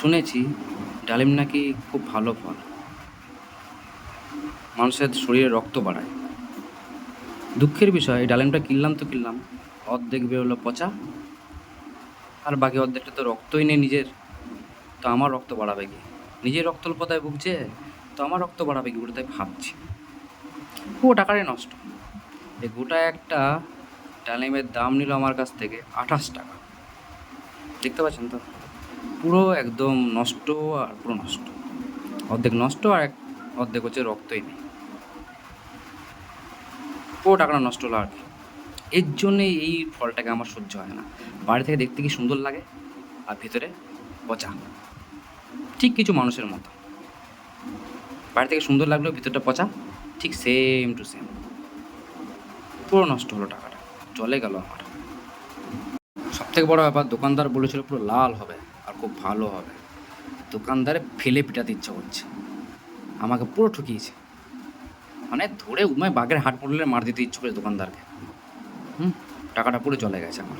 শুনেছি ডালিম নাকি খুব ভালো ফল। মানুষের শরীরে রক্ত বাড়ায়। দুঃখের বিষয়, ডালিমটা কিনলাম তো কিনলাম, অর্ধেক বেরোলো পচা। আর বাকি অর্ধেকটা তো রক্তই নেই নিজের। তো আমার রক্ত বাড়াবে কি? নিজের রক্ত অল্পতায় ভুগছে, তো আমার রক্ত বাড়াবে কি ওটা তাই ভাবছি। পুরো টাকাটাই নষ্ট। এই গোটা একটা ডালিমের দাম নিল আমার কাছ থেকে আঠাশ টাকা। দেখতে পাচ্ছেন তো? পুরো একদম নষ্ট আর পুরো নষ্ট। অর্ধেক নষ্ট আর এক অর্ধেক হচ্ছে রক্তই নেই। পুরো টাকাটা নষ্ট হলো আর কি। এর জন্যেই এই ফলটাকে আমার সহ্য হয় না। বাইরে থেকে দেখতে কি সুন্দর লাগে? আর ভিতরে পচা। ঠিক কিছু মানুষের মতো। বাইরে থেকে সুন্দর লাগলেও ভিতরটা পচা। ঠিক সেম টু সেম পুরো নষ্ট হলো টাকাটা। চলে গেল আমার। সব থেকে বড় ব্যাপার, দোকানদার বলেছিল পুরো লাল হবে। আর খুব ভালো হবে। দোকানদারে ফেলে পিটাতে ইচ্ছা করছে। আমাকে পুরো ঠকিয়েছে। মানে ধরে উমায় বাঘের হাট পড়লে মার দিতে ইচ্ছে করে দোকানদারকে। হুম, টাকাটা পুরো চলে গেছে আমার।